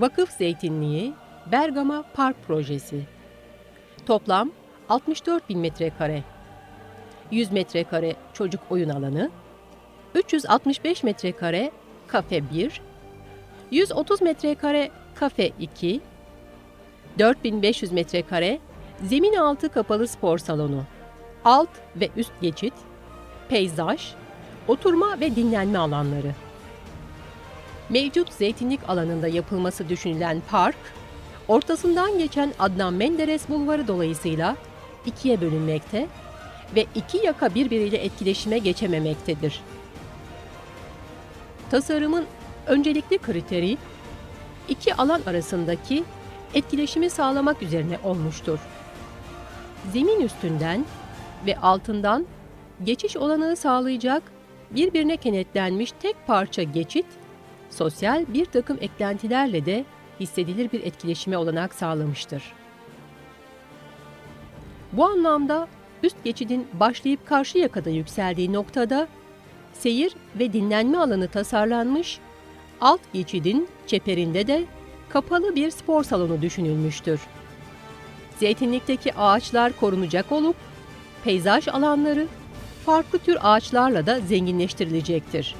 Vakıf Zeytinliği Bergama Park Projesi. Toplam 64 bin metrekare. 100 metrekare çocuk oyun alanı 365 metrekare kafe 1 130 metrekare kafe 2 4500 metrekare zemin altı kapalı spor salonu. Alt ve üst geçit peyzaj oturma ve dinlenme alanları Mevcut zeytinlik alanında yapılması düşünülen park, ortasından geçen Adnan Menderes Bulvarı dolayısıyla ikiye bölünmekte ve iki yaka birbiriyle etkileşime geçememektedir. Tasarımın öncelikli kriteri, iki alan arasındaki etkileşimi sağlamak üzerine olmuştur. Zemin üstünden ve altından geçiş olanağı sağlayacak birbirine kenetlenmiş tek parça geçit, sosyal bir takım eklentilerle de hissedilir bir etkileşime olanak sağlamıştır. Bu anlamda üst geçidin başlayıp karşı yakada yükseldiği noktada seyir ve dinlenme alanı tasarlanmış, alt geçidin çeperinde de kapalı bir spor salonu düşünülmüştür. Zeytinlikteki ağaçlar korunacak olup, peyzaj alanları farklı tür ağaçlarla da zenginleştirilecektir.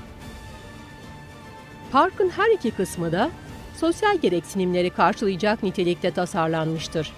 Parkın her iki kısmı da sosyal gereksinimleri karşılayacak nitelikte tasarlanmıştır.